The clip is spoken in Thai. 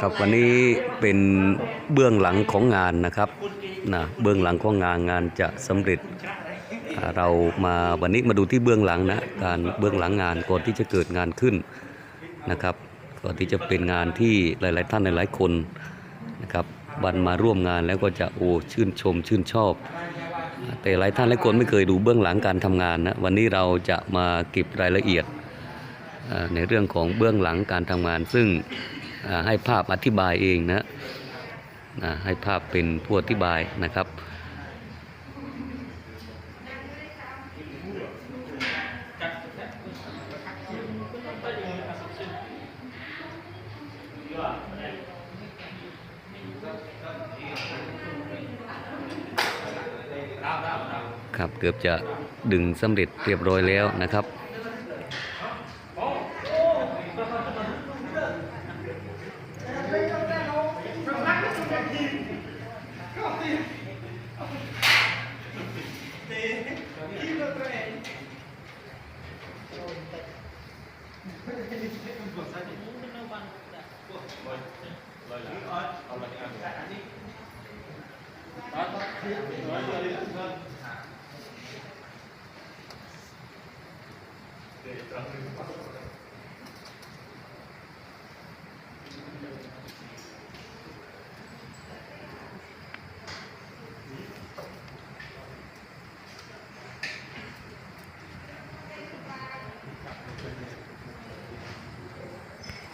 ครับวันนี้เป็นเบื้องหลังของงานนะครับนะเบื้องหลังของงานงานจะสำเร็จเรามาวันนี้มาดูที่เบื้องหลังนะการเบื้องหลังงานก่อนที่จะเกิดงานขึ้นนะครับก่อนที่จะเป็นงานที่หลาย ๆ ท่านหลายๆคนนะครับวันมาร่วมงานแล้วก็จะโอ้ชื่นชมชื่นชอบ แต่หลายท่านหลายคนไม่เคยดูเบื้องหลังการทำงานนะวันนี้เราจะมาเก็บรายละเอียดในเรื่องของเบื้องหลังการทำงาน ซึ่งให้ภาพอธิบายเองนะนะให้ภาพเป็นผู้อธิบายนะครับ ครับเกือบจะดึงสำเร็จเรียบร้อยแล้วนะครับ เ